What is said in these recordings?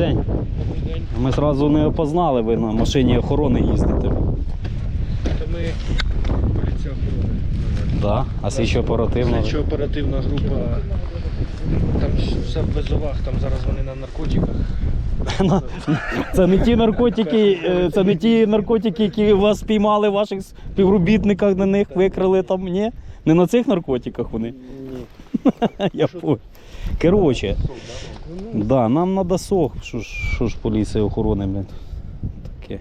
день. Добрий день. Ми одразу не опознали, ви на машині охорони їздите. Це ми поліція охорони. Да. А слідчо оперативно. Слідчо оперативна група. Там все в безовах, там зараз вони на наркотиках. Це не ті наркотики, е, це не ті наркотики, які вас спіймали в ваших співробітниках на них викрили там, ні? Не на цих наркотиках вони. Ні. Я понял. Коротше, да, нам треба сок. Що ж, що ж поліція охорони, блядь. Таке.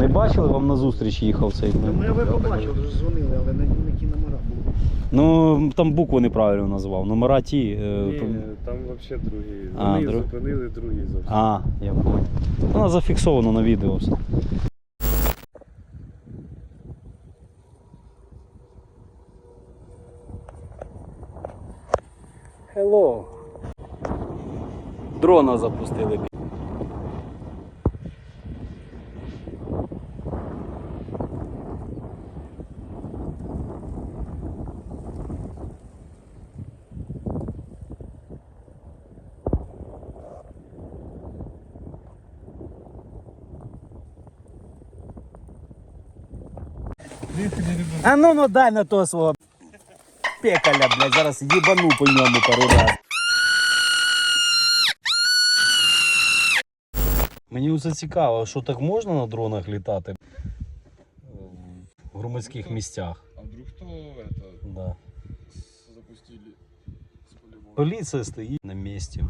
Не бачили, вам на зустріч їхав цей. блядь? Ми ви побачили, вже дзвонили, але не, не ті номера були. Ну, там букви неправильно назвав. Номера ті. е, Ні, там- взагалі другі. А, Вони друг- зупинили другі зовсім. А, я понял. Вона зафіксовано на відео все. Дрона запустили. А ну ну дай на то свого пекаля, блядь, зараз їбану по ньому пару раз. Оце цікаво, що так можна на дронах літати в громадських місцях. А вдруг то это, Да. запустили з полігону? Поліція стоїть на місці.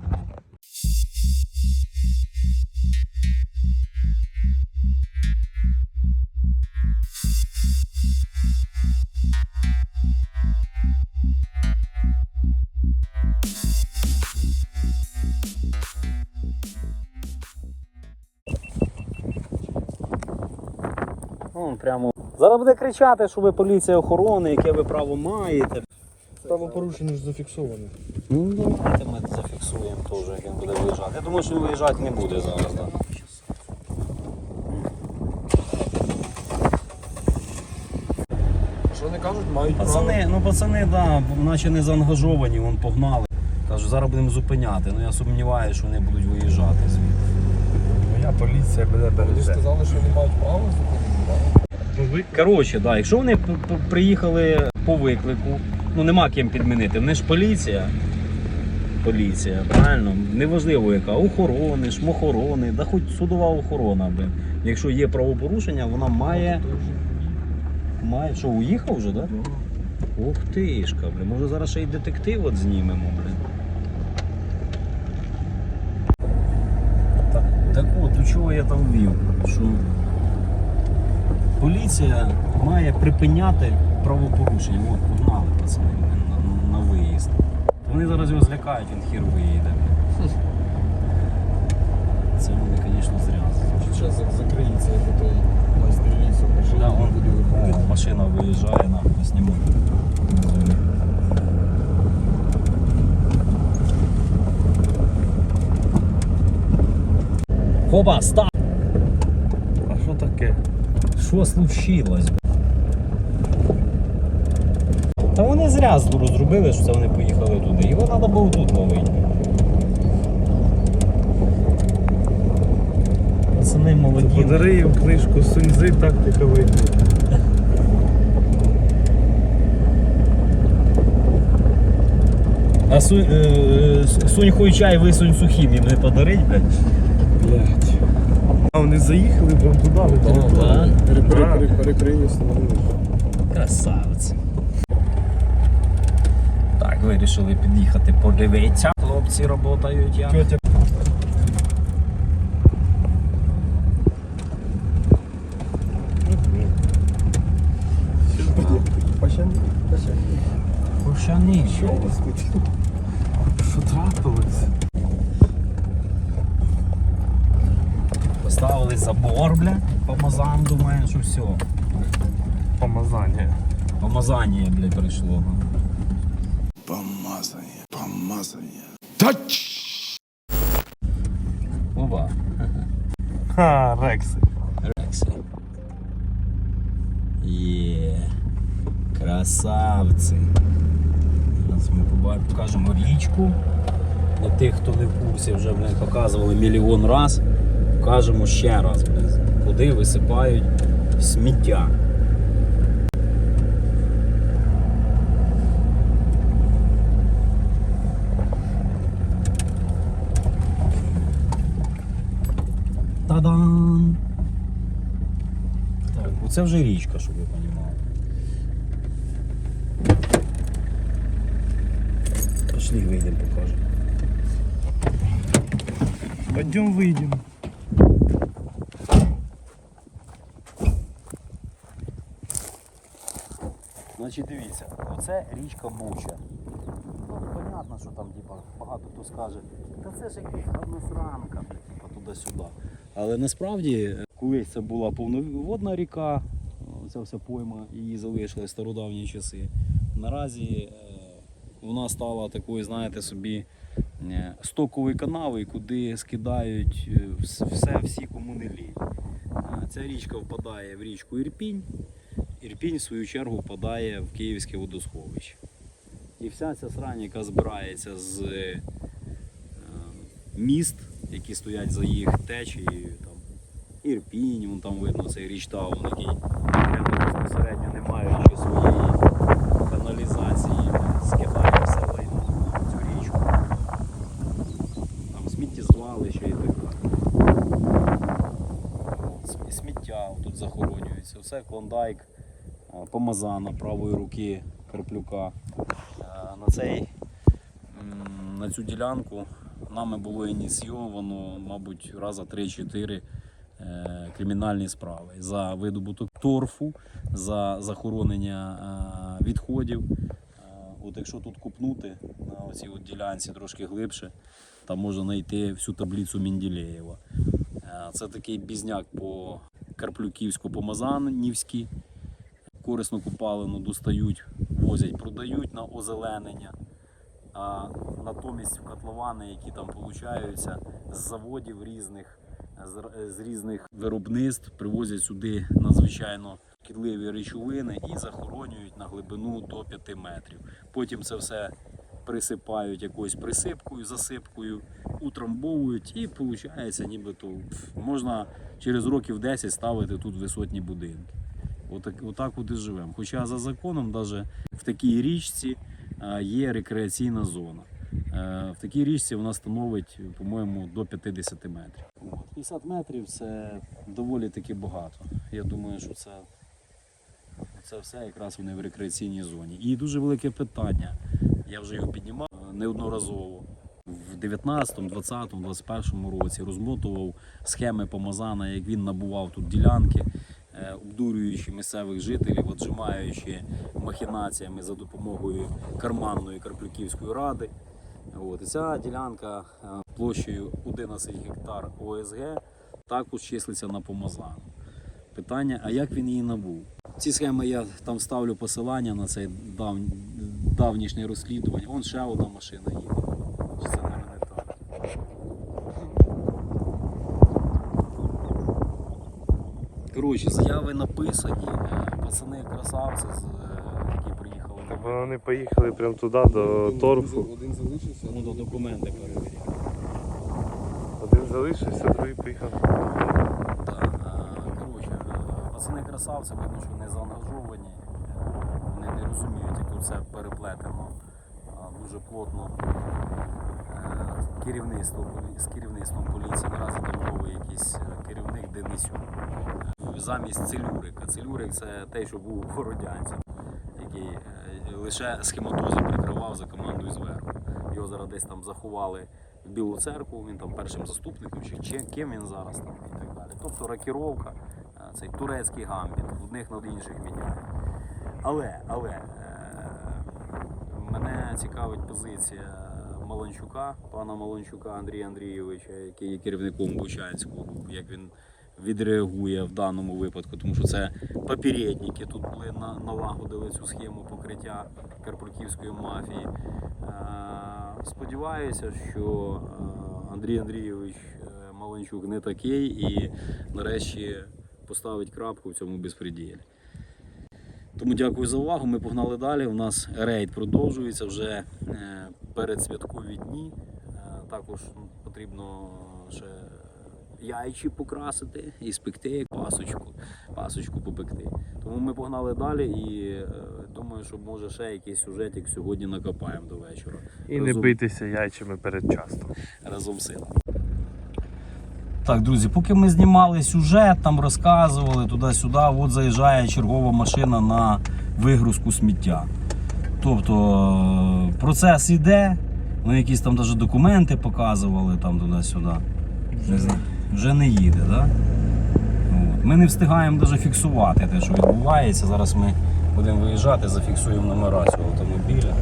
Вон прямо. Зараз буде кричати, що ви поліція охорони, яке ви право маєте. Правопорушення ж зафіксоване. Ну, давайте ми зафіксуємо теж, як він буде виїжджати. Я думаю, що він виїжджати не буде зараз, так. Що вони кажуть, мають Пацани, ну пацани, да, наче не заангажовані, вон погнали. Кажу, зараз будемо зупиняти, ну я сумніваюся, що вони будуть виїжджати звідти. Моя поліція мене береже. сказали, що вони мають право зупинити. Коротше, да, якщо вони приїхали по виклику, ну нема ким підмінити, вони ж поліція. Поліція, правильно? Неважливо яка, охорони, шмохорони, да хоч судова охорона. Блин. Якщо є правопорушення, вона має. Має. Що, уїхав вже, так? Да? Ух тишка, блин. Може зараз ще й детектив от знімемо, блин. Так, так от, до чого я там вів? Що поліція має припиняти правопорушення. От, погнали пацани на, на виїзд. Вони зараз його злякають, він хір виїде. Це вони, звісно, зря. Зараз закриється, як той майстер лісу. Да, он, о, машина виїжджає, нахуй зніму. Хоба, став! Що случилось? Та вони зря зру- зробили, що це вони поїхали туди. Його треба було тут ловити. Пацани молоді. Подари їм книжку Суньзи, тактика вийде. А сунь, е, сунь хуй чай, висунь сухим їм не подарить, блядь. Вони заїхали прям туди, ви да? Перекриє встановили. Красавець. Так, вирішили під'їхати подивитися. Хлопці працюють як. Поставили забор, бля, помазан, думаю, що все. Помазання. Помазання, блядь, прийшло. Помазание, помазание. Оба. Ха, Рекси. Рекси. Є. Красавці. Зараз ми покажемо річку. Для тих, хто не в курсі, вже блин, показували мільйон раз. Покажемо ще раз, куди висипають сміття. Та-дам! Так, оце вже річка, щоб ви розуміли. Пошли вийдемо, покажемо. Пойдем выйдем. Значить, дивіться, оце річка Буча. Ну, понятно, що там типа, багато хто скаже, та це ж якась одна сранка, типа, туди-сюди. Але насправді, колись це була повноводна ріка, ця вся пойма, її залишили стародавні часи. Наразі е, вона стала такою, знаєте, собі е, стоковою канавою, куди скидають е, все, всі кому не Ця річка впадає в річку Ірпінь. Ірпінь, в свою чергу, впадає в Київське водосховище. І вся ця срань, яка збирається з е, міст, які стоять за їх течією, там, Ірпінь, вон там видно цей річтаун, який безпосередньо не маючи своєї каналізації, скидає все лайно на цю річку. Там сміттєзвалище і так далі. Сміття тут захоронюється. Це клондайк помазана правої руки Карплюка. Е, На, цей, на цю ділянку нами було ініційовано, мабуть, раза 3-4 е, кримінальні справи за видобуток торфу, за захоронення е, відходів. От якщо тут купнути на цій ділянці трошки глибше, там можна знайти всю таблицю Менділеєва. Е, Це такий бізняк по Карплюківсько-Помазанівській. Корисну купалину достають, возять, продають на озеленення. А натомість котловани, які там получаються з заводів різних, з різних виробництв, привозять сюди надзвичайно шкідливі речовини і захоронюють на глибину до 5 метрів. Потім це все присипають якоюсь присипкою, засипкою, утрамбовують і виходить, нібито можна через років 10 ставити тут висотні будинки. Отак, отак от і живемо. Хоча за законом, навіть в такій річці е, є рекреаційна зона. Е, В такій річці вона становить, по-моєму, до 50 метрів. 50 метрів це доволі таки багато. Я думаю, що це, це все якраз вони в рекреаційній зоні. І дуже велике питання. Я вже його піднімав е, неодноразово. В 19, 20, 21 році розмотував схеми Помазана, як він набував тут ділянки, обдурюючи місцевих жителів, отжимаючи махінаціями за допомогою карманної Карплюківської ради. От. І ця ділянка е, площею 11 гектар ОСГ також числиться на Помазану. Питання, а як він її набув? Ці схеми я там ставлю посилання на це давнішнє розслідування. Вон ще одна машина їде. Чи це не не так? Коротше, заяви написані. е, Пацани красавці, е, які приїхали до мене. Вони поїхали прямо туди до торфу. Один залишився. Ну, до документи перевіряли. Один залишився, другий поїхав. Так, е, коротше, пацани красавці, видно, що не заангажовані. Вони не розуміють, як тут все переплетено дуже плотно. Керівництво, з керівництвом поліції наразі домовий якийсь керівник Денисюк. Замість целюрика. Целюрик це те, що був городянцем, який е, лише схематози прикривав за командою зверху. Його зараз десь там заховали в Білу церкву, він там першим заступником, чи ким він зараз там і так далі. Тобто рокіровка, е, цей турецький гамбіт, одних над інших міняє. Але, але е, мене цікавить позиція Маланчука, пана Маланчука Андрія Андрійовича, який є керівником Бучанського як він відреагує в даному випадку, тому що це попередники тут були на, налагодили цю схему покриття карпурківської мафії. Е, Сподіваюся, що е, Андрій Андрійович е, Маланчук не такий і нарешті поставить крапку в цьому безпреділі. Тому дякую за увагу. Ми погнали далі. У нас рейд продовжується вже передсвяткові дні. Також ну, потрібно ще яйчі покрасити і спекти пасочку, пасочку попекти. Тому ми погнали далі і е, думаю, що може ще якийсь сюжетик сьогодні накопаємо до вечора. І не Разом- бийтеся яйцями передчасно. разом сила. Так, друзі, поки ми знімали сюжет, там розказували туди-сюди, от заїжджає чергова машина на вигрузку сміття. Тобто е, процес іде, вони якісь там навіть документи показували там туди-сюди. Не знаю, Вже не їде. Да? От. Ми не встигаємо навіть фіксувати те, що відбувається. Зараз ми будемо виїжджати, зафіксуємо номера цього автомобіля.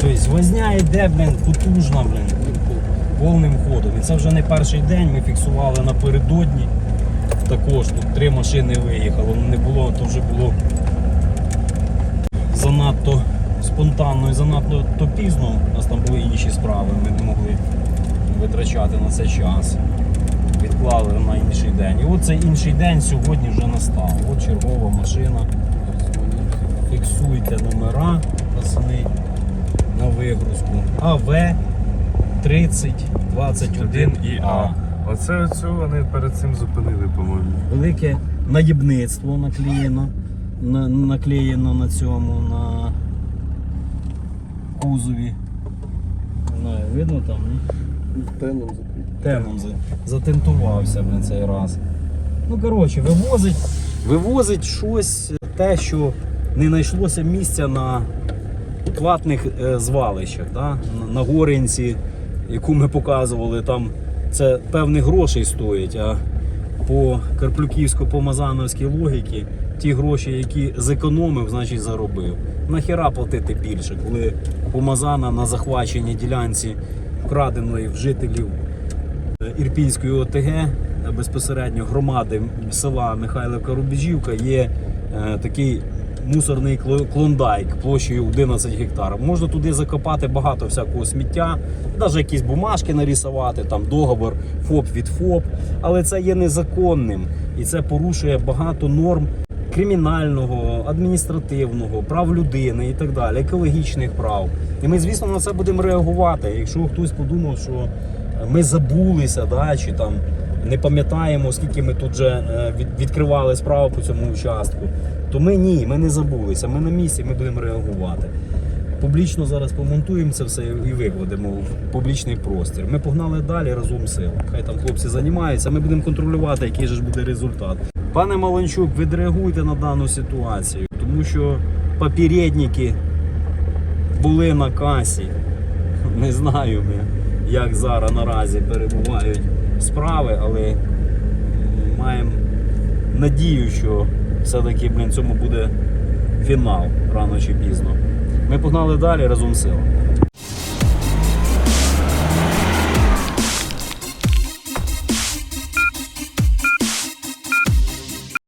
Тобто возня йде, блін, потужна, блін, повним ходом. І це вже не перший день, ми фіксували напередодні. Також тут три машини виїхало. Ну, Не було, то вже було занадто спонтанно і занадто то пізно. У нас там були інші справи, ми не могли витрачати на це час. Відклали на інший день. І от цей інший день сьогодні вже настав. От чергова машина. Фіксуйте номера, пацани на вигрузку. АВ 3021 і А. Оце оцю вони перед цим зупинили, по-моєму. Велике наєбництво наклеєно, на, наклеєно на цьому, на кузові. Не знаю, видно там, ні? Темом за- затентувався блин, цей раз. Ну, коротше, вивозить, вивозить щось, те, що не знайшлося місця на платних е, звалищах. Да? На- На Горинці, яку ми показували, там це певних грошей стоїть. А по карплюківсько-помазановській логіці ті гроші, які зекономив, значить заробив. Нахіра платити більше, коли помазана на захваченій ділянці вкраденої в жителів е, Ірпінської ОТГ, е, безпосередньо громади села Михайлівка Рубіжівка, є е, такий мусорний клондайк площею 11 гектарів. Можна туди закопати багато всякого сміття, навіть якісь бумажки нарисувати, там договор ФОП від ФОП, але це є незаконним і це порушує багато норм кримінального, адміністративного, прав людини і так далі, екологічних прав. І ми, звісно, на це будемо реагувати. Якщо хтось подумав, що ми забулися, да, чи там не пам'ятаємо, скільки ми тут вже е, відкривали справу по цьому участку, то ми ні, ми не забулися. Ми на місці, ми будемо реагувати. Публічно зараз помонтуємо це все і викладемо в публічний простір. Ми погнали далі разом сил. Хай там хлопці займаються. Ми будемо контролювати, який же ж буде результат. Пане Маланчук, відреагуйте на дану ситуацію, тому що попередники були на касі. Не знаю, як зараз наразі перебувають справи, але маємо надію, що все-таки блін, цьому буде фінал рано чи пізно. Ми погнали далі разом сила.